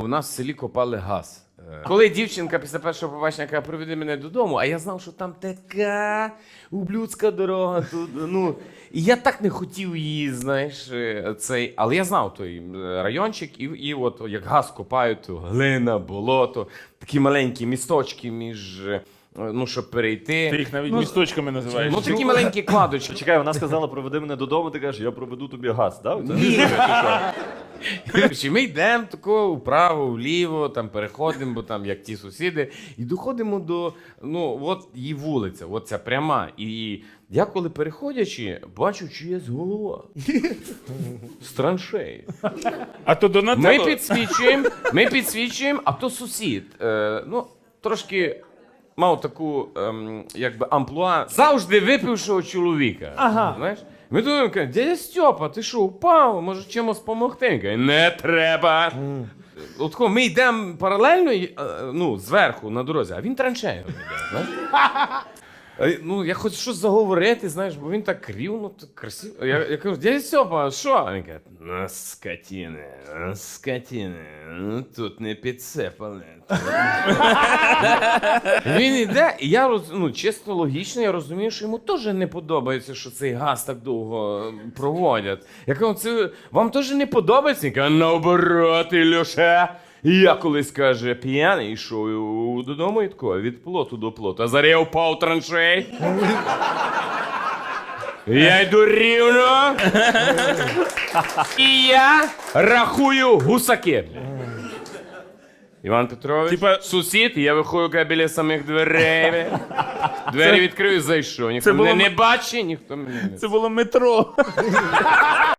У нас в селі копали газ. Е, Коли дівчинка після першого побачення каже, приведи мене додому, а я знав, що там така ублюдська дорога. Тут, ну, і я так не хотів її, знаєш, е, цей. Але я знав той райончик, і, і от як газ копають, то глина, болото, такі маленькі місточки між, е, ну, щоб перейти. Ти їх навіть місточками називаєш. Ну, такі маленькі кладочки. Чекай, вона сказала, проведи мене додому, ти кажеш, я проведу тобі газ, так? Коротше, Ми йдемо тако вправо, вліво, там переходимо, бо там як ті сусіди, і доходимо до ну, от її вулиця, от ця пряма. І я коли переходячи, бачу чиясь голова. З траншеї. А то Ми Донателло... підсвічуємо, ми підсвічуємо, а то сусід. Е, ну, трошки мав таку, ем, якби амплуа завжди випившого чоловіка. Ага. Знаєш? Ми думаємо, каже, дядя Стьопа, ти що, упав? Може чимось допомогти? Він каже, не треба. От коли ми йдемо паралельно, і, е, ну, зверху на дорозі, а він траншею йде. Знаєш? Е, Ну, я хочу щось заговорити, знаєш, бо він так рівно, так красиво. Я, я кажу, дядя Стьопа, що? Він каже, на скотіни, на скотіни, ну тут не підсипали. Він іде, і я роз, ну, чисто логічно, я розумію, що йому теж не подобається, що цей газ так довго проводять. Я кажу, це вам теж не подобається? Він каже, наоборот, Ілюша. І я колись каже, п'яний йшов додому і тако, від плоту до плоту. А зараз я впав траншей. Я йду рівно. І я рахую гусаки. Іван Петрович, Типа- сусід, я виходжу каже, біля самих дверей. бля. Двері відкрию, зайшов. Ніхто Це мене не бачить, ніхто мене не Це було метро.